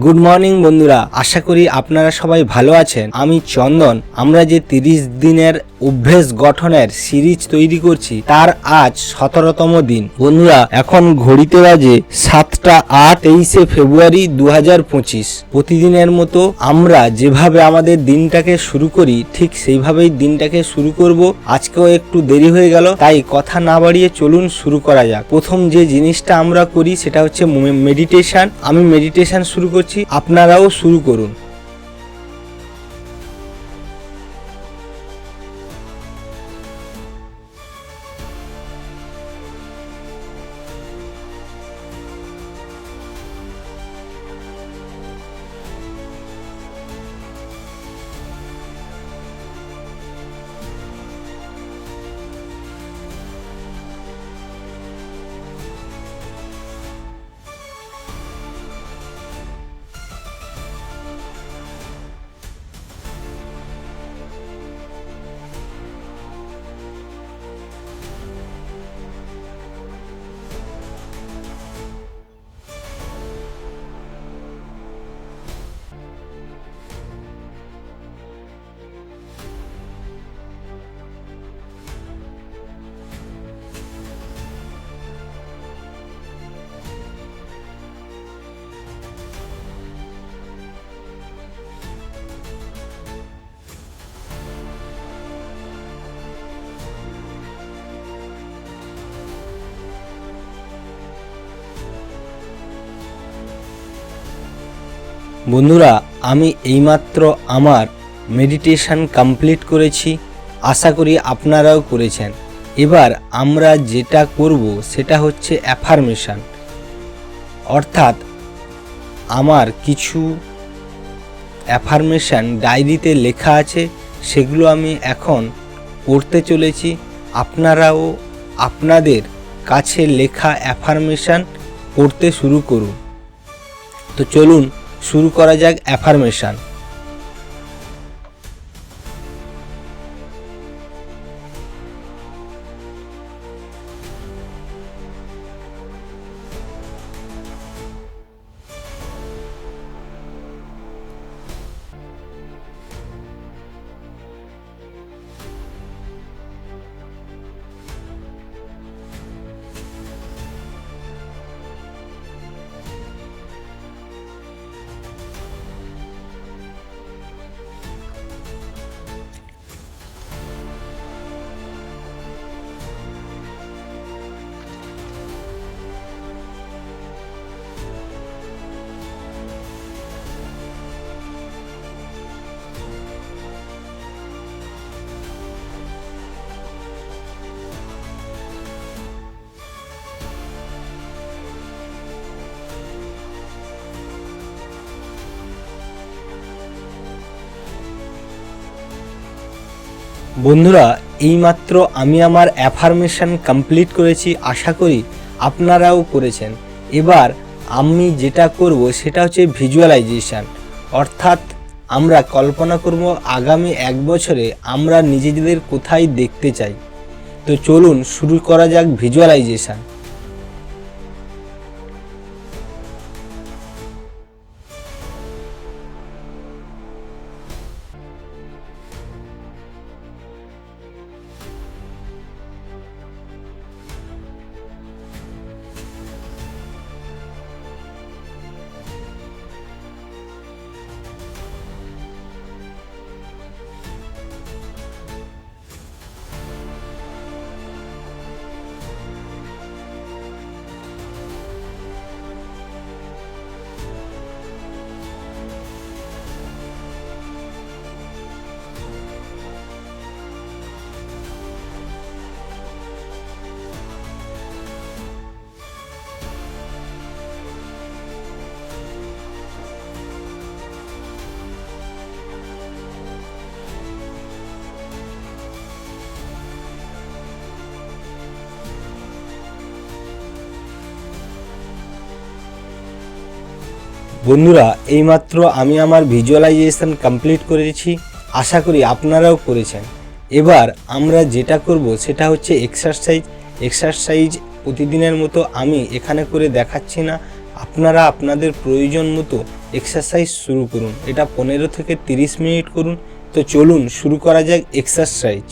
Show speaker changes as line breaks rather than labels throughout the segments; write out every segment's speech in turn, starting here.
Good morning বন্ধুরা। আশা করি আপনারা সবাই ভালো আছেন। আমি চন্দন। আমরা যে তিরিশ দিনের অভ্যেস গঠনের সিরিজ তৈরি করছি, তার আজ সতেরোতম দিন। বন্ধুরা, এখন ঘড়িতে বাজে সাতটা আট তেইশে ফেব্রুয়ারি দু পঁচিশ। প্রতিদিনের মতো আমরা যেভাবে আমাদের দিনটাকে শুরু করি, ঠিক সেইভাবেই দিনটাকে শুরু করব। আজকেও একটু দেরি হয়ে গেল, তাই কথা না বাড়িয়ে চলুন, শুরু করা যাক। প্রথম যে জিনিসটা আমরা করি, সেটা হচ্ছে মেডিটেশন আমি মেডিটেশন শুরু করছি আপনারাও শুরু করুন। বন্ধুরা, আমি এইমাত্র আমার মেডিটেশন কমপ্লিট করেছি, আশা করি আপনারাও করেছেন। এবার আমরা যেটা করব, সেটা হচ্ছে অ্যাফার্মেশন অর্থাৎ আমার কিছু অ্যাফার্মেশন ডায়েরিতে লেখা আছে, সেগুলো আমি এখন পড়তে চলেছি। আপনারাও আপনাদের কাছে লেখা অ্যাফার্মেশন পড়তে শুরু করুন। তো চলুন শুরু করা যাক অ্যাফার্মেশন। বন্ধুরা, এইমাত্র আমি আমার অ্যাফার্মেশন কমপ্লিট করেছি, আশা করি আপনারাও করেছেন। এবার আমি যেটা করব সেটা হচ্ছে ভিজুয়ালাইজেশান অর্থাৎ আমরা কল্পনা করব আগামী এক বছরে আমরা নিজেদের কোথায় দেখতে চাই। তো চলুন শুরু করা যাক ভিজুয়ালাইজেশন বন্ধুরা, এইমাত্র আমি আমার ভিজুয়ালাইজেশন কমপ্লিট করেছি আশা করি আপনারাও করেছেন। এবার আমরা যেটা করব, সেটা হচ্ছে এক্সারসাইজ এক্সারসাইজ প্রতিদিনের মতো আমি এখানে করে দেখাচ্ছি না। আপনারা আপনাদের প্রয়োজন মতো এক্সারসাইজ শুরু করুন। এটা পনেরো থেকে তিরিশ মিনিট করুন। তো চলুন, শুরু করা যাক এক্সারসাইজ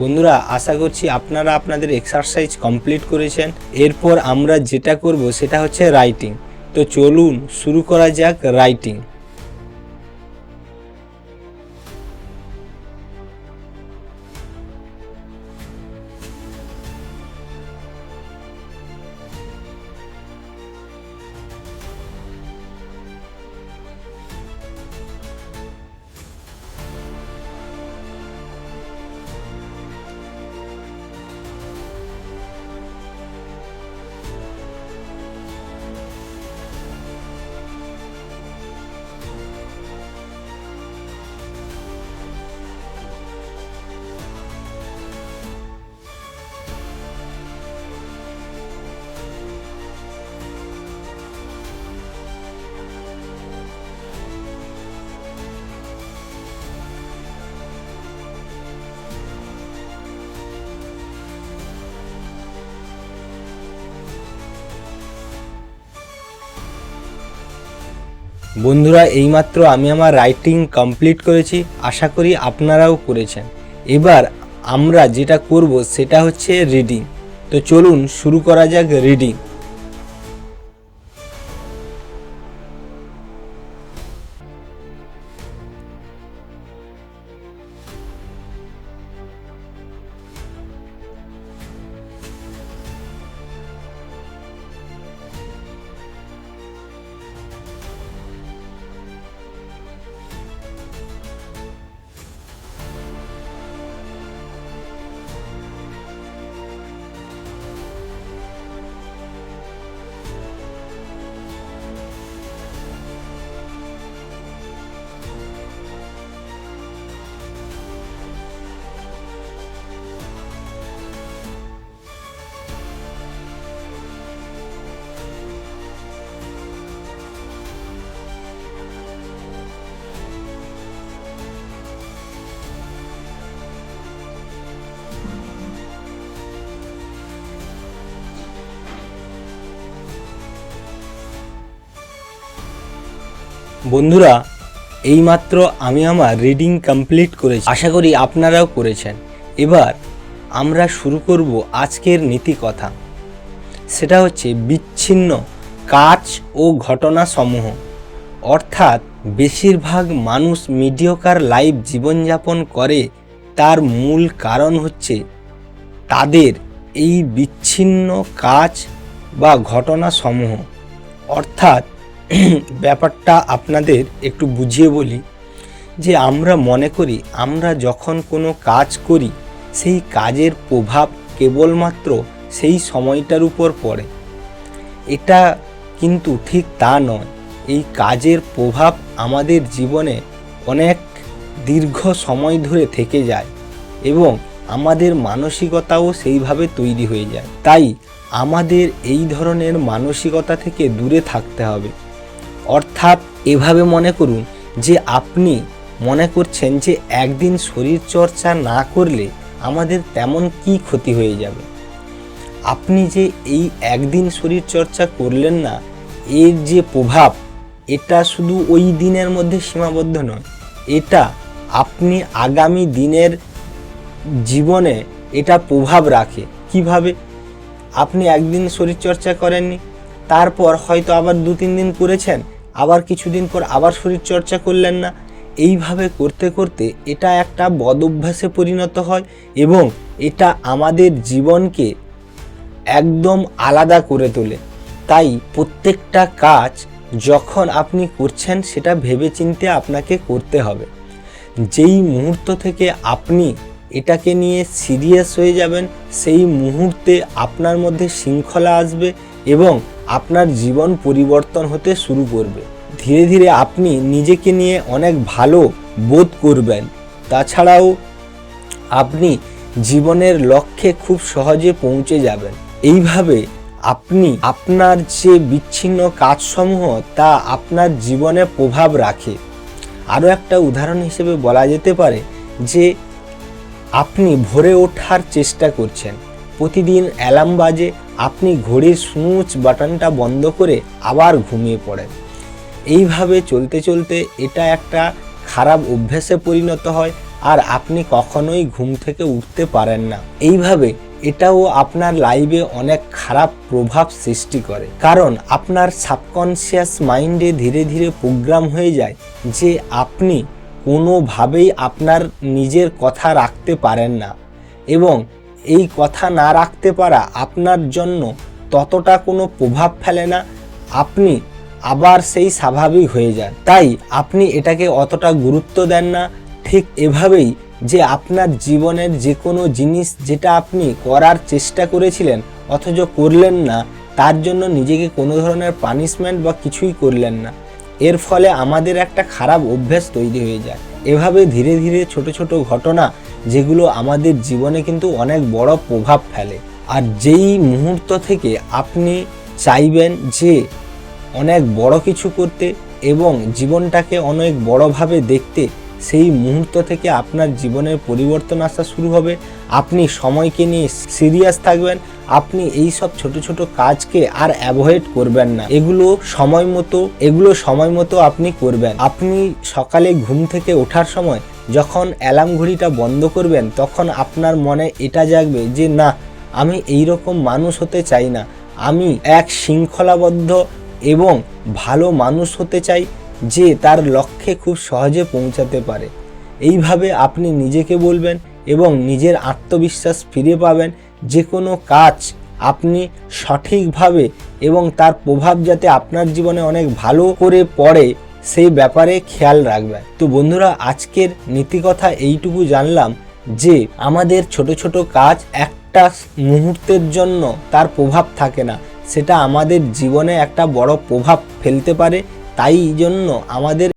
বন্ধুরা, আশা করছি আপনারা আপনাদের এক্সারসাইজ কমপ্লিট করেছেন। এরপর আমরা যেটা করব সেটা হচ্ছে রাইটিং তো চলুন শুরু করা যাক রাইটিং বন্ধুরা, এইমাত্র আমি আমার রাইটিং কমপ্লিট করেছি, আশা করি আপনারাও করেছেন। এবার আমরা যেটা করব, সেটা হচ্ছে রিডিং তো চলুন, শুরু করা যাক রিডিং বন্ধুরা, এইমাত্র আমি আমার রিডিং কমপ্লিট করেছি। আশা করি আপনারাও করেছেন। এবার আমরা শুরু করব আজকের নীতি কথা সেটা হচ্ছে বিচ্ছিন্ন কাজ ও ঘটনা সমূহ। অর্থাৎ বেশিরভাগ মানুষ মিডিয়কার লাইফ জীবনযাপন করে, তার মূল কারণ হচ্ছে তাদের এই বিচ্ছিন্ন কাজ বা ঘটনা সমূহ। অর্থাৎ ব্যাপারটা আপনাদের একটু বুঝিয়ে বলি যে আমরা মনে করি আমরা যখন কোনো কাজ করি, সেই কাজের প্রভাব কেবলমাত্র সেই সময়টার উপর পড়ে। এটা কিন্তু ঠিক তা নয়। এই কাজের প্রভাব আমাদের জীবনে অনেক দীর্ঘ সময় ধরে থেকে যায় এবং আমাদের মানসিকতাও সেইভাবে তৈরি হয়ে যায়। তাই আমাদের এই ধরনের মানসিকতা থেকে দূরে থাকতে হবে। অর্থাৎ এভাবে মনে করুন যে আপনি মনে করছেন যে একদিন শরীর চর্চা না করলে আমাদের তেমন কি ক্ষতি হয়ে যাবে। আপনি যে এই একদিন শরীর চর্চা করলেন না, এর যে প্রভাব, এটা শুধু ওই দিনের মধ্যে সীমাবদ্ধ নয়, এটা আপনি আগামী দিনের জীবনে এটা প্রভাব রাখে। কীভাবে? আপনি একদিন শরীরচর্চা করেননি, তারপর হয়তো আবার দু তিন দিন করেছেন আবার কিছুদিন পর আবার শরীরচর্চা করলেন না। এইভাবে করতে করতে এটা একটা বদ অভ্যাসে পরিণত হয় এবং এটা আমাদের জীবনকে একদম আলাদা করে তোলে। তাই প্রত্যেকটা কাজ যখন আপনি করছেন সেটা ভেবেচিন্তে আপনাকে করতে হবে। যেই মুহূর্ত থেকে আপনি এটাকে নিয়ে সিরিয়াস হয়ে যাবেন, সেই মুহূর্তে আপনার মধ্যে শৃঙ্খলা আসবে এবং আপনার জীবন পরিবর্তন হতে শুরু করবে। ধীরে ধীরে আপনি নিজেকে নিয়ে অনেক ভালো বোধ করবেন। তাছাড়াও আপনি জীবনের লক্ষ্যে খুব সহজে পৌঁছে যাবেন। এইভাবে আপনি আপনার যে বিচ্ছিন্ন কাজসমূহ তা আপনার জীবনে প্রভাব রাখে। আরও একটা উদাহরণ হিসেবে বলা যেতে পারে যে আপনি ভোরে ওঠার চেষ্টা করছেন। প্রতিদিন অ্যালার্ম বাজে আপনি ঘড়ির স্নুচ বাটনটা বন্ধ করে আবার ঘুমিয়ে পড়েন। এইভাবে চলতে চলতে এটা একটা খারাপ অভ্যাসে পরিণত হয় আর আপনি কখনোই ঘুম থেকে উঠতে পারেন না। এইভাবে এটাও আপনার লাইফে অনেক খারাপ প্রভাব সৃষ্টি করে। কারণ আপনার সাবকনসিয়াস মাইন্ডে ধীরে ধীরে প্রোগ্রাম হয়ে যায় যে আপনি কোনোভাবেই আপনার নিজের কথা রাখতে পারেন না। এবং এই কথা না রাখতে পারা আপনার জন্য ততটা কোনো প্রভাব ফেলে না। আপনি আবার সেই স্বাভাবিক হয়ে যান। তাই আপনি এটাকে অতটা গুরুত্ব দেন না। ঠিক এভাবেই যে আপনার জীবনের যে কোনো জিনিস যেটা আপনি করার চেষ্টা করেছিলেন অথচ করলেন না, তার জন্য নিজেকে কোনো ধরনের পানিশমেন্ট বা কিছুই করলেন না। এর ফলে আমাদের একটা খারাপ অভ্যাস তৈরি হয়ে যায়। এভাবে ধীরে ধীরে ছোট ছোট ঘটনা যেগুলো আমাদের জীবনে কিন্তু অনেক বড় প্রভাব ফেলে। আর যেই মুহূর্ত থেকে আপনি চাইবেন যে অনেক বড় কিছু করতে এবং জীবনটাকে অনেক বড়ভাবে দেখতে, সেই মুহূর্ত থেকে আপনার জীবনের পরিবর্তন আসা শুরু হবে। আপনি সময়কে নিয়ে সিরিয়াস থাকবেন। আপনি এই সব ছোট ছোট কাজকে আর অ্যাভয়েড করবেন না। এগুলো সময় মতো, এগুলো সময় মতো আপনি করবেন। আপনি সকালে ঘুম থেকে ওঠার সময় যখন অ্যালার্ম ঘড়িটা বন্ধ করবেন, তখন আপনার মনে এটা জাগবে যে, না, আমি এই রকম মানুষ হতে চাই না। আমি এক শৃঙ্খলাবদ্ধ এবং ভালো মানুষ হতে চাই যে তার লক্ষ্যে খুব সহজে পৌঁছাতে পারে। এইভাবে আপনি নিজেকে বলবেন এবং নিজের আত্মবিশ্বাস ফিরে পাবেন। যে কোনো কাজ আপনি সঠিকভাবে এবং তার প্রভাব যাতে আপনার জীবনে অনেক ভালো করে পড়ে সেই ব্যাপারে খেয়াল রাখবে। তো বন্ধুরা, আজকের নীতিকথা এইটুকু জানলাম যে, আমাদের ছোট ছোট কাজ একটা মুহূর্তের জন্য তার প্রভাব থাকে না। সেটা আমাদের জীবনে একটা বড় প্রভাব ফেলতে পারে। তাই জন্য আমাদের